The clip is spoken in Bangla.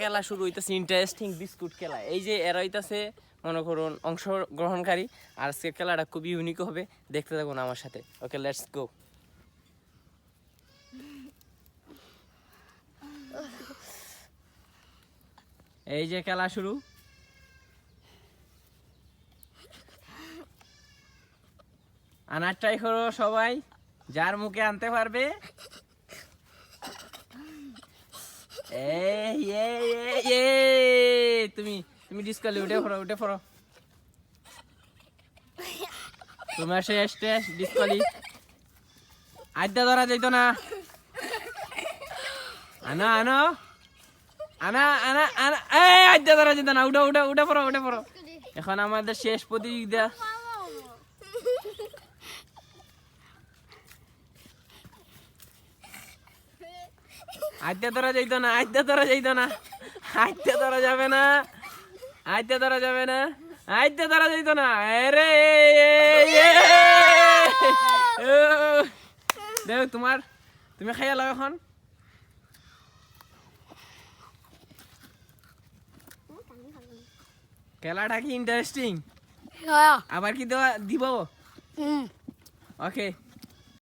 খেলা শুরু হইতেছে ইন্টারেস্টিং বিস্কুট খেলা। এই যে এরা হইতাছে, মনে করুন, অংশগ্রহণকারী। আর আজকের খেলাটা খুবই ইউনিক হবে, দেখতে থাকুন আমার সাথে। ওকে লেটস গো এই যে খেলা শুরু। আনার ট্রাই করো সবাই, যার মুখে আনতে পারবে। তুমি তুমি উঠে উঠে আড্ডা ধরা যাইত না। আনো আনো। আনা আনা আনা আড্ডা ধরা যেত না। উঠে উঠে উঠে পড়ো উঠে পড়ো। এখন আমাদের শেষ প্রতিযোগিতা। আড্ডা ধরা যাইত না আড্ডা ধরা যাইত না। আড্ডা ধরা যাবে না। আড্ডা ধরা যাবে না। আড্ডা ধরা যাইত না। আরে দেখ তোমার তুমি খাইয়া লাও এখন। খেলাটা কি ইন্টারেস্টিং আবার কি দেওয়া দিব? ওকে